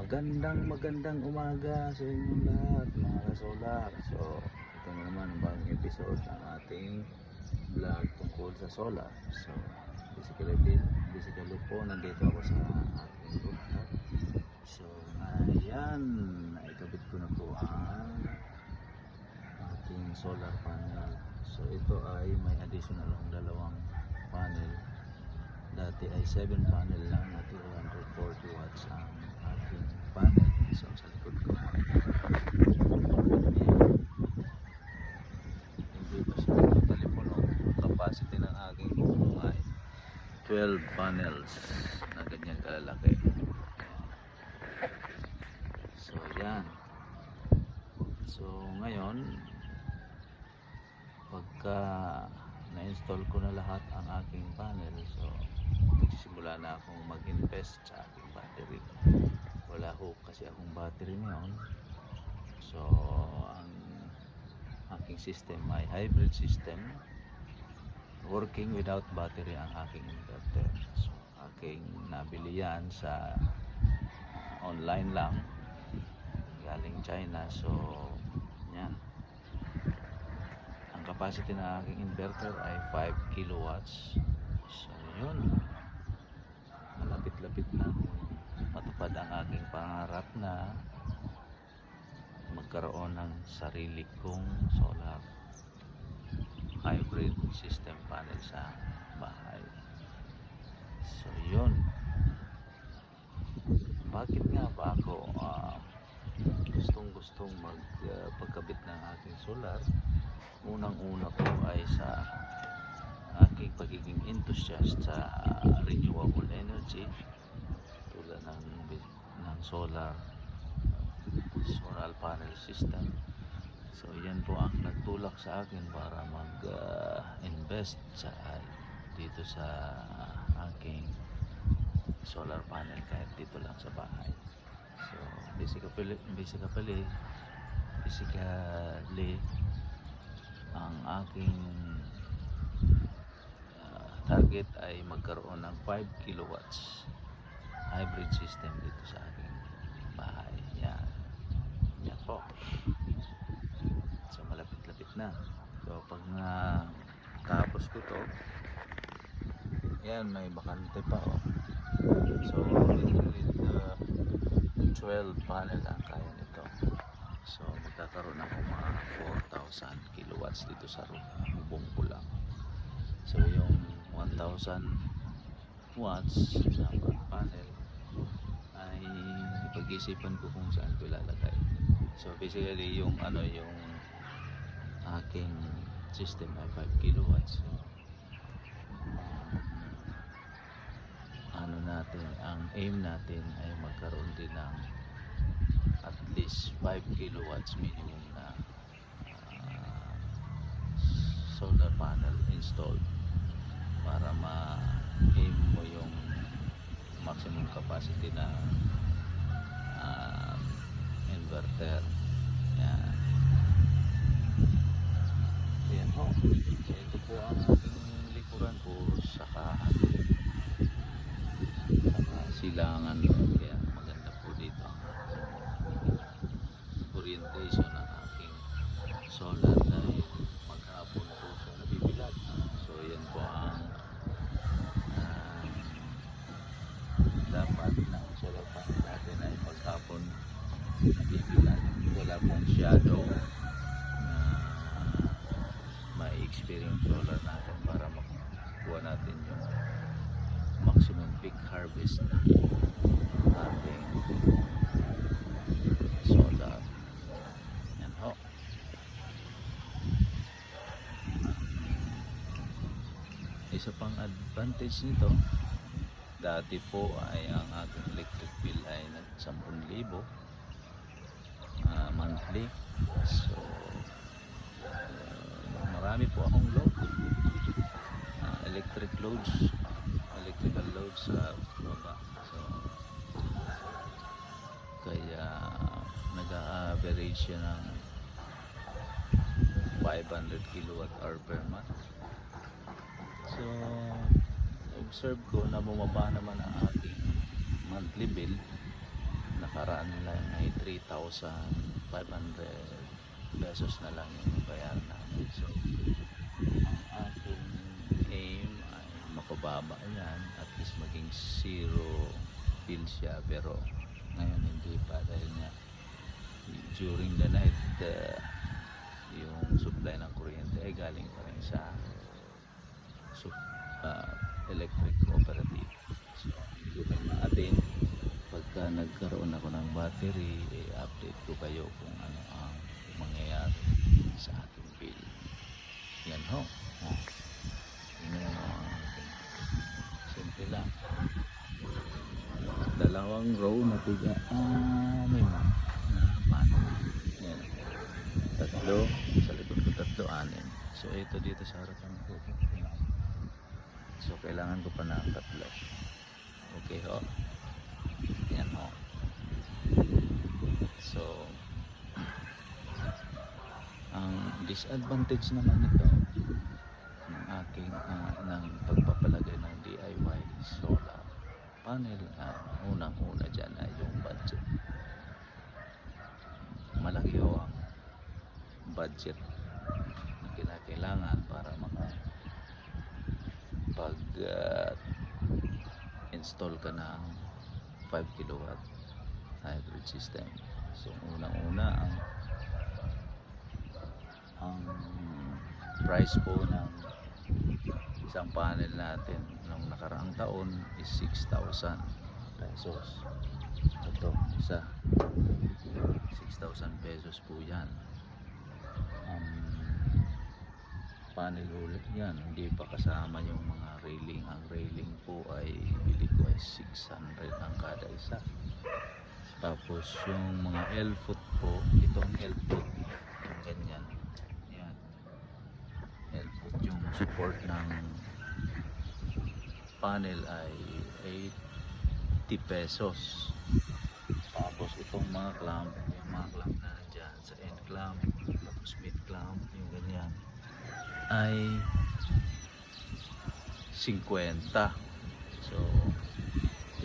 Magandang magandang umaga sa inyong lahat mga kasolar. So, ito na naman ang bagong episode ng ating vlog tungkol sa solar. So, basically, basically po nandito ako sa ating rooftop. So, ayan, naikabit ko na po ang ating solar panel. So, ito ay may additional ang dalawang panel. Dati ay 7 panel lang na 240 watts ang panel. So, sa ko. Hindi pa siya telepono. Capacity ng aking ay 12 panels na ganyan kalalaki. So, yan. So, ngayon, pagka na-install ko na lahat ang aking panel, so, magsisimula na akong mag-invest sa aking battery. Wala ho kasi akong battery ngayon. So, ang aking system ay hybrid system. Working without battery ang aking inverter. So, aking nabili yan sa uh, online lang galing China. So, yan. Ang capacity ng aking inverter ay 5 kilowatts. So, yun. Malapit-lapit na matupad ang aking pangarap na magkaroon ng sarili kong solar hybrid system panel sa bahay. So, yun. Bakit nga ba ako ah, gustong gustong magpagkabit ng aking solar unang una ko ay sa aking pagiging enthusiast sa renewable energy solar solar panel system. So yan po ang nagtulak sa akin para mag ah, invest sa dito sa aking solar panel kahit dito lang sa bahay. So, basically, basically, basically, ang aking ah, target ay magkaroon ng 5 kilowatts hybrid system dito sa aking po. So, malapit-lapit na. So, pag na tapos ko to, yan, may bakante pa, oh. So, basically, the 12 panel ang kaya nito. So, magkakaroon ako mga 4,000 kilowatts dito sa. Bubong ko lang. So, yung 1,000 watts na panel ay ipag-isipan ko kung saan ko ilalagay. So, basically, yung ano, yung aking system ay 5 kilowatts. ano natin, ang aim natin ay magkaroon din ng at least 5 kilowatts minimum na ah, solar panel installed para ma-aim mo yung maximum capacity na inverter. Yan. Yan ho ito po ang aking likuran po saka saka silangan. Kaya maganda po dito orientation ng aking solar dahil maghapon po siya nabibilag so yan po ang ah, dapat ng solar panel natin ay maghapon nabibilag wala pong shadow na ma-experience solar natin para makuha natin yung maximum peak harvest na ating solar. Yan ho. Isa pang advantage nito, dati po ay ang ating electric bill ay nag 10,000 ah, monthly. So, ah, marami po akong load. Ah, electric loads electrical load sa baba. So, kaya nag-average siya ng 500 kilowatt hour per month. So, observe ko na bumaba naman ang aking monthly bill nakaraan 3,500 pesos na lang yung bayaran namin. So, ang aking aim ay mapababa yan at least maging zero bill siya pero ngayon hindi pa dahil nga during the night uh, yung supply ng kuryente ay galing pa rin sa sup- uh, electric cooperative so hindi pa natin pagka nagkaroon ako ng battery i-update ko kayo kung ano ang mangyayari sa ating bill. Yan ho. Oh. Tingnan mo ang ating- simple lang. Dalawang row na tiga ah ma na paano yan. Tatlo sa likod ko tatlo anim. So ito dito sa harapan ko. So kailangan ko pa ng tatlo. Okay ho yan ho so ang disadvantage naman nito ng aking ah, ng pagpapalagay ng DIY solar panel ah, unang una dyan ay yung budget. Malaki ho ang budget na kinakailangan para maka pag ah, install ka ng 5 kilowatt hybrid system. So unang una ang ang price po ng isang panel natin nung nakaraang taon is 6,000 pesos. Ito isa. 6,000 pesos po yan. Um, panel ulit yan. Hindi pa kasama yung mga railing. Ang railing po ay bili ko ay 600 ang kada isa. Tapos yung mga L-foot po itong L-foot yung ganyan. Yan. L-foot yung support ng panel ay 80 pesos. Tapos itong mga clamp yung mga clamp na nandyan sa end clamp tapos mid clamp yung ganyan ay 50 so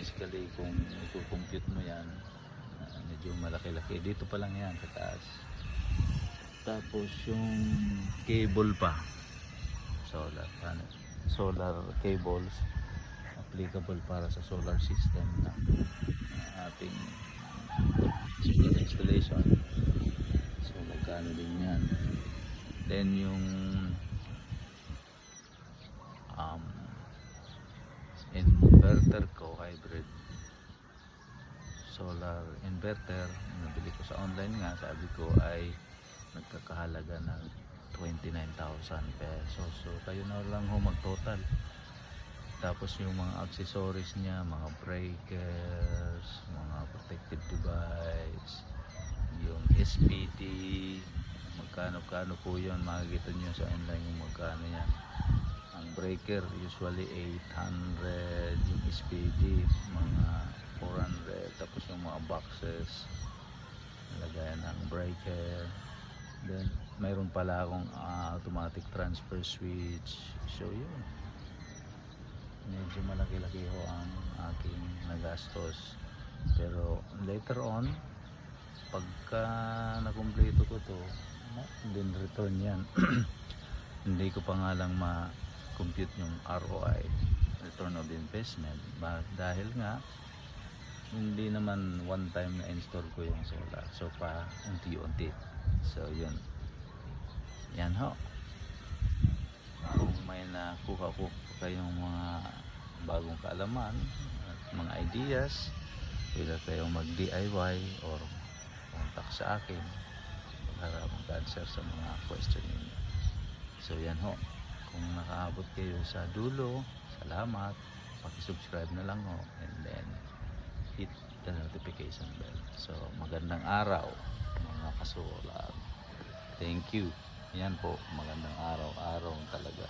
basically kung i-compute mo yan ah, medyo malaki-laki. Dito pa lang yan sa taas. Tapos yung cable pa. Solar panel. Solar cables. Applicable para sa solar system na na ating installation. So magkano din yan? Then yung um, inverter ko hybrid solar inverter nabili ko sa online nga sabi ko ay nagkakahalaga ng 29,000 pesos. So kayo na lang ho mag total tapos yung mga accessories niya mga breakers mga protective device yung SPD magkano kano po yun? Makikita nyo sa online yung magkano yan. Ang breaker usually 800 yung SPD mga 400 tapos yung mga boxes lagayan ng breaker. Then mayroon pala akong ah, automatic transfer switch. So yun. Medyo malaki-laki ho ang aking nagastos. Pero later on pagka nakumpleto ko to din return yan. Hindi ko pa nga lang ma-compute yung ROI return of investment. Ba, dahil nga hindi naman one time na install ko yung solar. So pa unti-unti. So yun. Yan ho. Kung may nakuha po kayong mga bagong kaalaman at mga ideas pwede kayong mag DIY or contact sa akin para mag-answer sa mga question ninyo. So yan ho. Kung nakaabot kayo sa dulo salamat. Pakisubscribe na lang ho. And then hit the notification bell. So magandang araw mga kasulat thank you. Yan po magandang araw araw talaga.